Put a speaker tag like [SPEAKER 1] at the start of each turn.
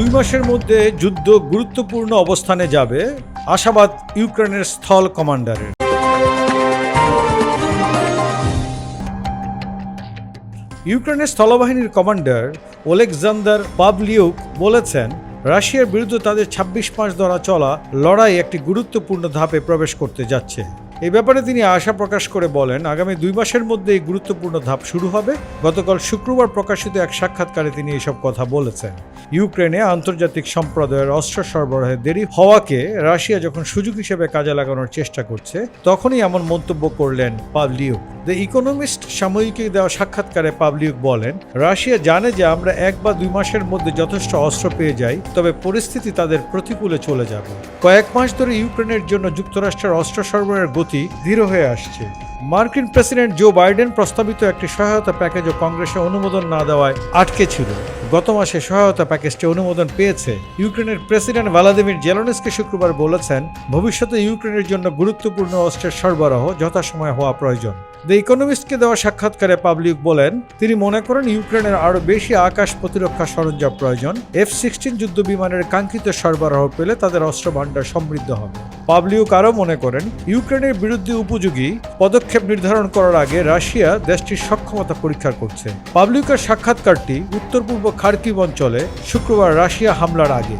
[SPEAKER 1] দুই মাসের মধ্যে যুদ্ধ গুরুত্বপূর্ণ অবস্থানে যাবে, আশাবাদ ইউক্রেনের স্থল কমান্ডারের। ইউক্রেনের স্থলবাহিনীর কমান্ডার ওলেকজান্ডার পাবলিউক বলেছেন, রাশিয়ার বিরুদ্ধে তাদের ২৬ মাস ধরা চলা লড়াই একটি গুরুত্বপূর্ণ ধাপে প্রবেশ করতে যাচ্ছে। এই ব্যাপারে তিনি আশা প্রকাশ করে বলেন, আগামী দুই মাসের মধ্যে এই গুরুত্বপূর্ণ ধাপ শুরু হবে। গতকাল শুক্রবার প্রকাশিত এক সাক্ষাৎকারে তিনি এসব কথা বলেছেন। ইউক্রেনে আন্তর্জাতিক সম্প্রদায়ের অস্ত্র সরবরাহে দেরি হওয়াকে রাশিয়া যখন সুযোগ হিসেবে কাজে লাগানোর চেষ্টা করছে, তখনই এমন মন্তব্য করলেন পাবলিউক দ্য ইকোনমিস্ট সাময়িকী দেওয়া সাক্ষাৎকারে পাবলিক বলেন, রাশিয়া জানে যে আমরা এক বা দুই মাসের মধ্যে যথেষ্ট অস্ত্র পেয়ে যাই, তবে পরিস্থিতি তাদের প্রতিকূলে চলে যাবে। কয়েক মাস ধরে ইউক্রেনের জন্য যুক্তরাষ্ট্রের অস্ত্র সরবরাহের গতি ধীর হয়ে আসছে। মার্কিন প্রেসিডেন্ট জো বাইডেন প্রস্তাবিত একটি সহায়তা প্যাকেজও কংগ্রেসে অনুমোদন না দেওয়ায় আটকে ছিল। গত মাসে সহায়তা প্যাকেজটি অনুমোদন পেয়েছে। ইউক্রেনের প্রেসিডেন্ট ভ্লাদিমির জেলনেসকে শুক্রবার বলেছেন, ভবিষ্যতে ইউক্রেনের জন্য গুরুত্বপূর্ণ অস্ত্রের সরবরাহ যথাসময়ে হওয়া প্রয়োজন। দ্য ইকোনমিস্টকে দেওয়া সাক্ষাৎকারে পাবলিক বলেন, তিনি মনে করেন ইউক্রেনের আরও বেশি আকাশ প্রতিরক্ষা সরঞ্জাম প্রয়োজন। এফ সিক্সটিন যুদ্ধ বিমানের কাঙ্ক্ষিত সরবরাহ পেলে তাদের অস্ত্র ভাণ্ডার সমৃদ্ধ হবে। পাবলিউক আরও মনে করেন, ইউক্রেনের বিরুদ্ধে উপযোগী পদক্ষেপ নির্ধারণ করার আগে রাশিয়া দেশটির সক্ষমতা পরীক্ষা করছে। পাবলিকের সাক্ষাৎকারটি উত্তর পূর্ব খার্কিভ অঞ্চলে শুক্রবার রাশিয়া হামলার আগে।